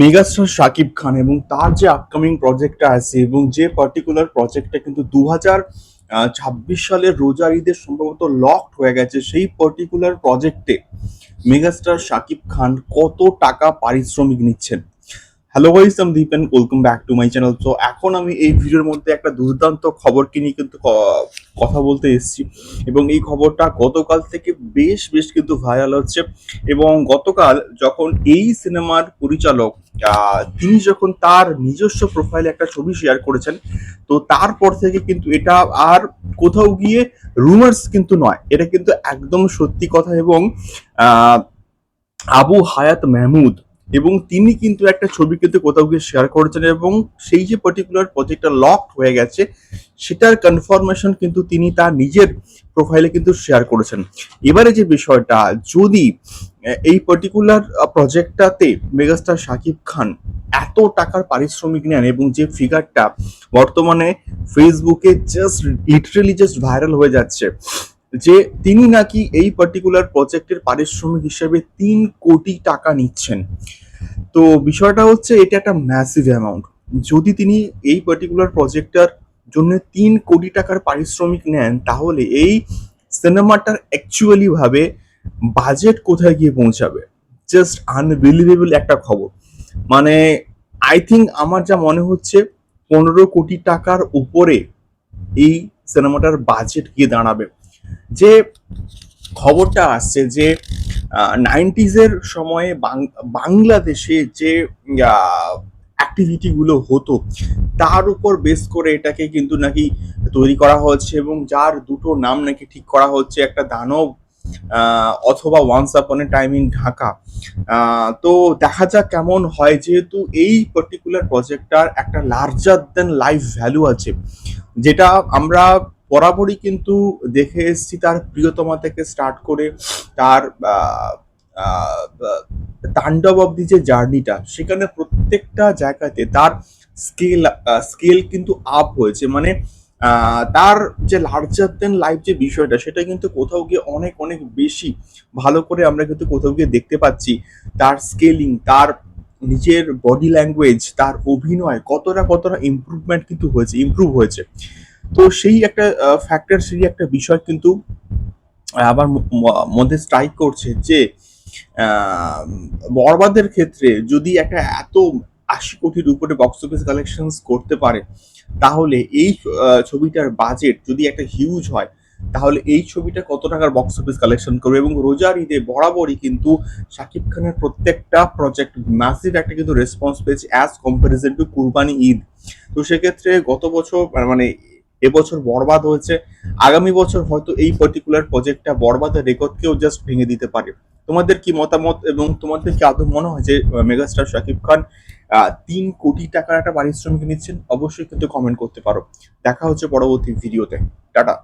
Megastar Shakib খান এবং তার যে আপকামিং প্রজেক্টটা আছে এবং যে পার্টিকুলার প্রজেক্টটা কিন্তু দু হাজার ছাব্বিশ সালের রোজার ঈদের সম্ভবত লকড হয়ে গেছে, সেই পার্টিকুলার প্রজেক্টে মেগাস্টার শাকিব খান কত টাকা পারিশ্রমিক নিচ্ছেন? Hello guys I'm Dipen welcome back to my channel তো এখন আমি এই ভিডিওর মধ্যে একটা দুর্দান্ত খবরকে নিয়ে কিন্তু কথা বলতে এসেছি এবং এই খবরটা গতকাল থেকে বেশ বেশ কিন্তু ভাইরাল হচ্ছে এবং গতকাল যখন এই সিনেমার পরিচালক তিনি যখন তার নিজস্ব প্রোফাইলে একটা ছবি শেয়ার করেছেন, তো তারপর থেকে কিন্তু এটা আর কোথাও গিয়ে রুমার্স কিন্তু নয়। এটা কিন্তু একদম সত্যি কথা এবং আবু হায়াত মেহমুদ এবং তিনি কিন্তু একটা ছবি কিন্তু কোথাও গিয়ে শেয়ার করেছেন এবং সেই যে পার্টিকুলার প্রজেক্টটা লক হয়ে গেছে, সেটার কনফার্মেশন কিন্তু তিনি তার নিজের প্রোফাইলে কিন্তু শেয়ার করেছেন। এবারে যে বিষয়টা, যদি এই পার্টিকুলার প্রজেক্টটাতে মেগাস্টার শাকিব খান এত টাকার পারিশ্রমিক নেন এবং যে ফিগারটা বর্তমানে ফেসবুকে জাস্ট লিটারেলি জাস্ট ভাইরাল হয়ে যাচ্ছে, যে তিনি নাকি এই পার্টিকুলার প্রজেক্টের পারিশ্রমিক হিসেবে তিন কোটি টাকা নিচ্ছেন। তো বিষয়টা হচ্ছে এটা একটা ম্যাসিভ অ্যামাউন্ট যদি তিনি এই পার্টিকুলার প্রজেক্টটার জন্য তিন কোটি টাকার পারিশ্রমিক নেন, তাহলে এই সিনেমাটার অ্যাকচুয়ালি ভাবে বাজেট কোথায় গিয়ে পৌঁছাবে? জাস্ট আনবিলিভেবল একটা খবর। মানে আই থিঙ্ক আমার যা মনে হচ্ছে, পনেরো কোটি টাকার উপরে এই সিনেমাটার বাজেট গিয়ে দাঁড়াবে। যে খবরটা আসছে যে নাইনটিজের সময়ে বাংলাদেশে যে অ্যাক্টিভিটিগুলো হতো, তার উপর বেস করে এটাকে কিন্তু নাকি তৈরি করা হচ্ছে এবং যার দুটো নাম নাকি ঠিক করা হচ্ছে, একটা দানব অথবা once upon A time in Dhaka. তো দেখা যাক কেমন হয়, যেহেতু এই পার্টিকুলার প্রজেক্টটার একটা লার্জার দেন লাইফ ভ্যালু আছে, যেটা আমরা বরাবরই কিন্তু দেখে এসেছি তার প্রিয়তমা থেকে স্টার্ট করে তার তাণ্ডব অব্দি যে জার্নিটা, সেখানে প্রত্যেকটা জায়গাতে তার স্কেল স্কেল কিন্তু আপ হয়েছে। মানে তার যে লার্জার দেন লাইফ যে বিষয়টা, সেটা কিন্তু কোথাও গিয়ে অনেক অনেক বেশি ভালো করে আমরা কিন্তু কোথাও গিয়ে দেখতে পাচ্ছি। তার স্কেলিং তার নিজের বডি ল্যাঙ্গুয়েজ তার অভিনয়, কতটা কতটা ইমপ্রুভমেন্ট কিন্তু হয়েছে ইমপ্রুভ হয়েছে। তো সেই একটা ফ্যাক্টর সেই একটা বিষয় কিন্তু আবার মধ্যে স্ট্রাইক করছে যে বরবাদের ক্ষেত্রে যদি একটা এত আশি কোটির উপরে বক্স অফিস কালেকশন করতে পারে, তাহলে এই ছবিটার বাজেট যদি একটা হিউজ হয়, তাহলে এই ছবিটা কত টাকার বক্স অফিস কালেকশন করবে? এবং রোজার ঈদে বরাবরই কিন্তু শাকিব খানের প্রত্যেকটা প্রজেক্ট ম্যাসিভ একটা কিন্তু রেসপন্স পেয়েছে as comparison two Qurbani Eid. তো সেক্ষেত্রে গত বছর মানে এবছর বরবাদ হয়েছে, আগামী বছর হয়তো এই পার্টিকুলার প্রজেক্টটা বরবাদের রেকর্ডকেও জাস্ট ভেঙে দিতে পারে। তোমাদের কি মতামত এবং তোমাদের কি আদৌ মনে হয় যে মেগাস্টার শাকিব খান তিন কোটি টাকার একটা পারিশ্রমিক নিচ্ছেন, অবশ্যই কিন্তু কমেন্ট করতে পারো। দেখা হচ্ছে পরবর্তী ভিডিওতে টাটা।